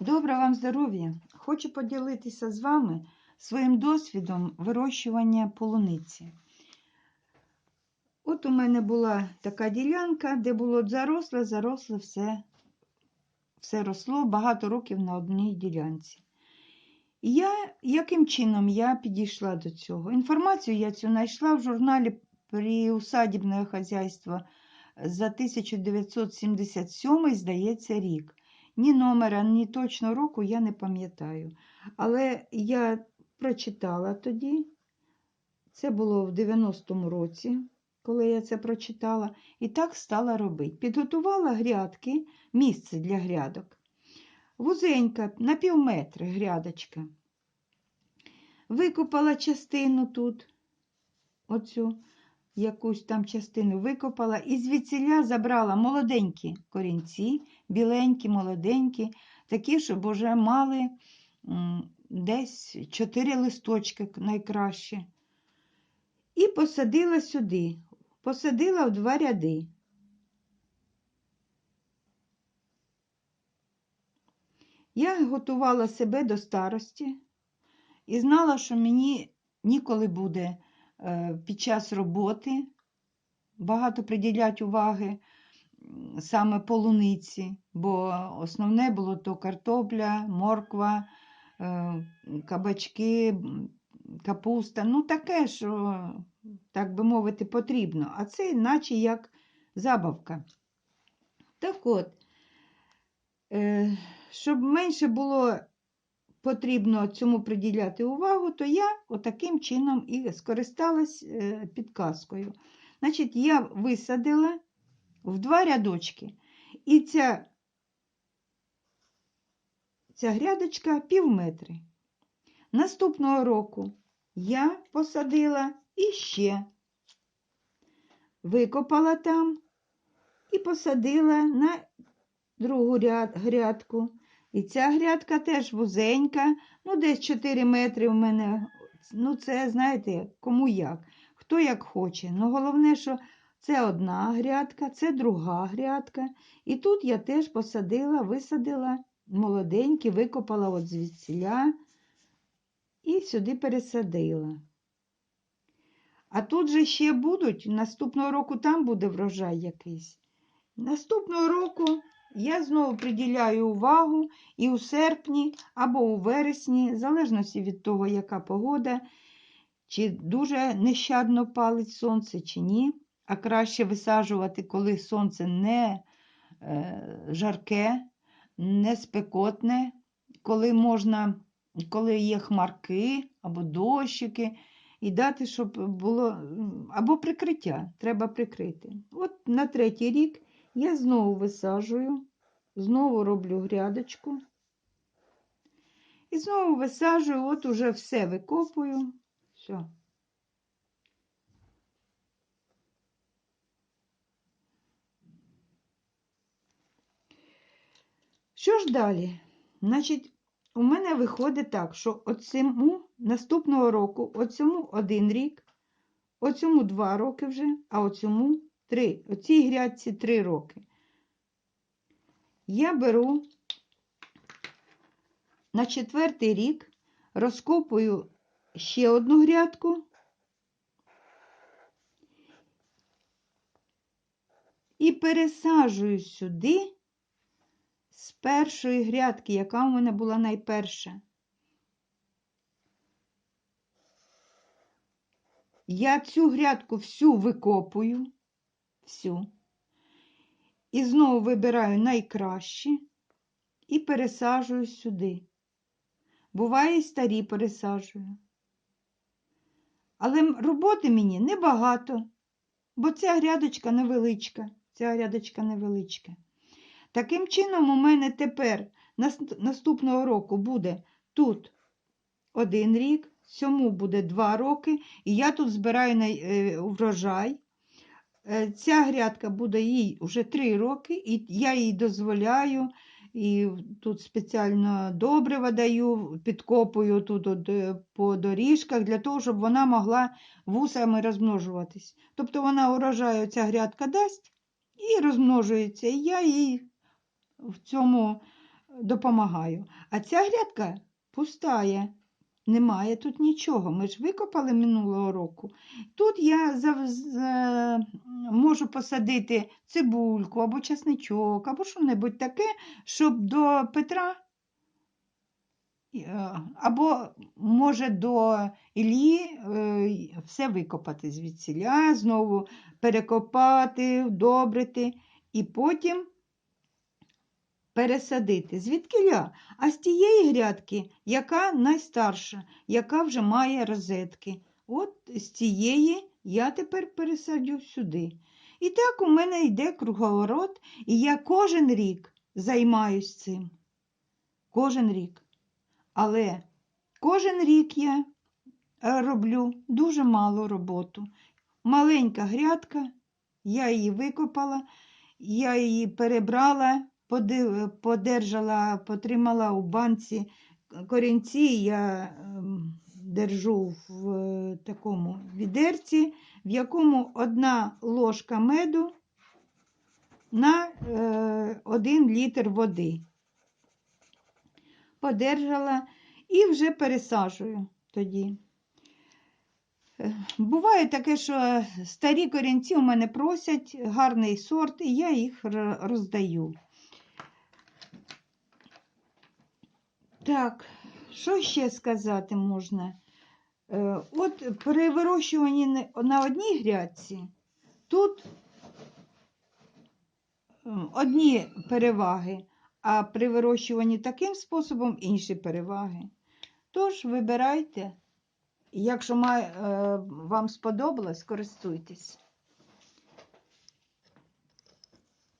Доброго вам здоров'я! Хочу поділитися з вами своїм досвідом вирощування полуниці. От у мене була така ділянка, де було заросле, заросле все, все росло багато років на одній ділянці. І я, яким чином я підійшла до цього? Інформацію я цю знайшла в журналі «Приусадібне хазяйство» за 1977, здається, рік. Ні номера, ні точного року я не пам'ятаю. Але я прочитала тоді, це було в 90-му році, коли я це прочитала, і так стала робити. Підготувала грядки, місце для грядок. Вузенька, на пів метри грядочка. Викопала частину тут, оцю якусь там частину викопала, і звідсіля забрала молоденькі корінці, біленькі, молоденькі, такі, щоб вже мали десь чотири листочки найкраще. І посадила сюди, посадила в два ряди. Я готувала себе до старості і знала, що мені ніколи буде під час роботи багато приділяти уваги саме полуниці, бо основне було то картопля, морква, е, кабачки, капуста. Ну, таке, що, так би мовити, потрібно. А це наче як забавка. Так от, е, щоб менше було потрібно цьому приділяти увагу, то я отаким чином і скористалась е, підказкою. Значить, я висадила в два рядочки, і ця, ця грядочка пів метри. Наступного року я посадила іще, викопала там і посадила на другу ряд, грядку. І ця грядка теж вузенька, ну десь 4 метри у мене. Ну, це, знаєте, кому як, хто як хоче. Ну, головне, що це одна грядка, це друга грядка. І тут я теж посадила, висадила молоденькі, викопала от звідсіля і сюди пересадила. А тут же ще будуть, наступного року там буде врожай якийсь. Наступного року я знову приділяю увагу і у серпні або у вересні, в залежності від того, яка погода, чи дуже нещадно палить сонце, чи ні. А краще висаджувати, коли сонце не е, жарке, не спекотне, коли можна, коли є хмарки або дощики, і дати, щоб було або прикриття, треба прикрити. От на третій рік я знову висаджую, знову роблю грядочку. І знову висаджую, от уже все викопую. Все. Що ж далі? Значить, у мене виходить так, що оцьому наступного року, оцьому один рік, оцьому два роки вже, а оцьому три. Оцій грядці три роки. Я беру на четвертий рік, розкопую ще одну грядку і пересаджую сюди з першої грядки, яка у мене була найперша. Я цю грядку всю викопую, всю. І знову вибираю найкращі і пересаджую сюди. Буває, і старі пересаджую. Але роботи мені небагато, бо ця грядочка невеличка, ця грядочка невеличка. Таким чином, у мене тепер наступного року буде тут один рік, цьому буде два роки, і я тут збираю най- е, врожай. Е, Ця грядка буде їй вже три роки, і я їй дозволяю, і тут спеціально добрива даю, підкопую тут от, е, по доріжках для того, щоб вона могла вусами розмножуватись. Тобто вона урожаю ця грядка дасть і розмножується. І я їй в цьому допомагаю. А ця грядка пустає. Немає тут нічого. Ми ж викопали минулого року. Тут я зав- з- е, можу посадити цибульку або часничок, або що-небудь таке, щоб до Петра, е, або може до Іллі е, все викопати звідсіля, знову перекопати, вдобрити і потім пересадити. Звідкиля? А з тієї грядки, яка найстарша, яка вже має розетки. От з цієї я тепер пересадю сюди. І так у мене йде круговорот, і я кожен рік займаюсь цим. Кожен рік. Але кожен рік я е, роблю дуже мало роботу. Маленька грядка, я її викопала, я її перебрала, подержала, потримала у банці корінці. Я ем, держу в е, такому відерці, в якому одна ложка меду на е, один літр води. Подержала і вже пересаджую тоді. Е, Буває таке, що старі корінці у мене просять гарний сорт, і я їх роздаю. Так, що ще сказати можна? Е, От при вирощуванні на одній грядці тут одні переваги, а при вирощуванні таким способом інші переваги. Тож вибирайте. Якщо е, вам сподобалось, користуйтесь.